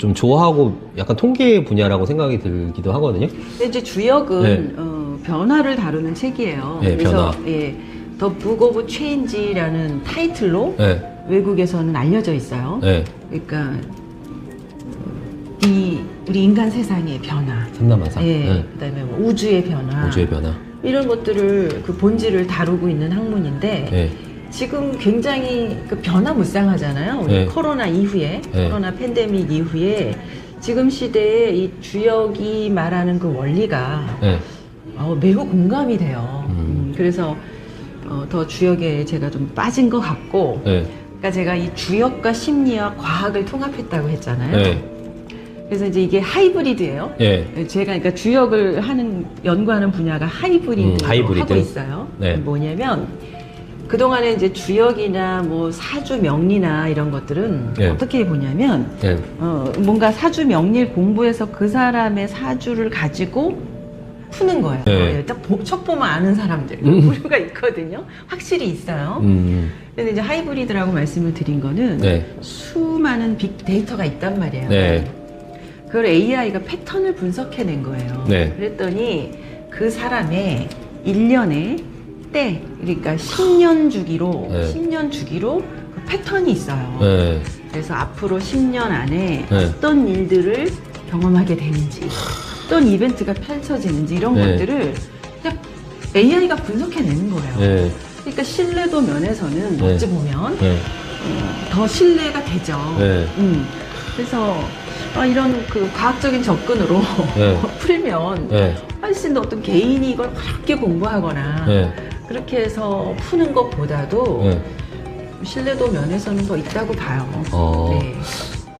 좀 좋아하고 약간 통계 분야라고 생각이 들기도 하거든요. 근데 이제 주역은 네. 어, 변화를 다루는 책이에요. 네, 그래서 변화. 예, 더북 오브 체인지라는 타이틀로 네, 외국에서는 알려져 있어요. 네. 그러니까 이 우리 인간 세상의 변화, 삼남한사. 예, 네. 그다음에 뭐 우주의 변화, 우주의 변화. 이런 것들을 그 본질을 다루고 있는 학문인데 네. 지금 굉장히 그 변화무쌍하잖아요. 네. 코로나 이후에 네. 코로나 팬데믹 이후에 지금 시대에 이 주역이 말하는 그 원리가 네. 어, 매우 공감이 돼요. 음. 음, 그래서 어, 더 주역에 제가 좀 빠진 것 같고, 네. 그러니까 제가 이 주역과 심리와 과학을 통합했다고 했잖아요. 네. 그래서 이제 이게 하이브리드예요. 네. 제가 그러니까 주역을 하는 연구하는 분야가 하이브리드 음, 하이브리드. 하고 있어요. 네. 뭐냐면 그 동안에 이제 주역이나 뭐 사주 명리나 이런 것들은 네. 어떻게 보냐면 네. 어, 뭔가 사주 명리를 공부해서 그 사람의 사주를 가지고 푸는 거예요. 네. 일단 보- 첫 보면 아는 사람들 음. 부류가 있거든요. 확실히 있어요. 음. 근데 이제 하이브리드라고 말씀을 드린 거는 네. 수많은 빅데이터가 있단 말이에요. 네. 그걸 AI가 패턴을 분석해낸 거예요. 네. 그랬더니 그 사람의 일년 의 때, 그러니까 10년 주기로, 네. 10년 주기로 그 패턴이 있어요. 네. 그래서 앞으로 10년 안에 네. 어떤 일들을 경험하게 되는지, 어떤 이벤트가 펼쳐지는지 이런 네. 것들을 그냥 AI가 분석해내는 거예요. 네. 그러니까 신뢰도 면에서는 네. 어찌 보면 네. 어, 더 신뢰가 되죠. 네. 음, 그래서 아, 이런 그 과학적인 접근으로 네. 풀면 네. 훨씬 더 어떤 개인이 이걸 그렇게 공부하거나 네. 그렇게 해서 푸는 것보다도 네. 신뢰도 면에서는 더 있다고 봐요. 어. 네.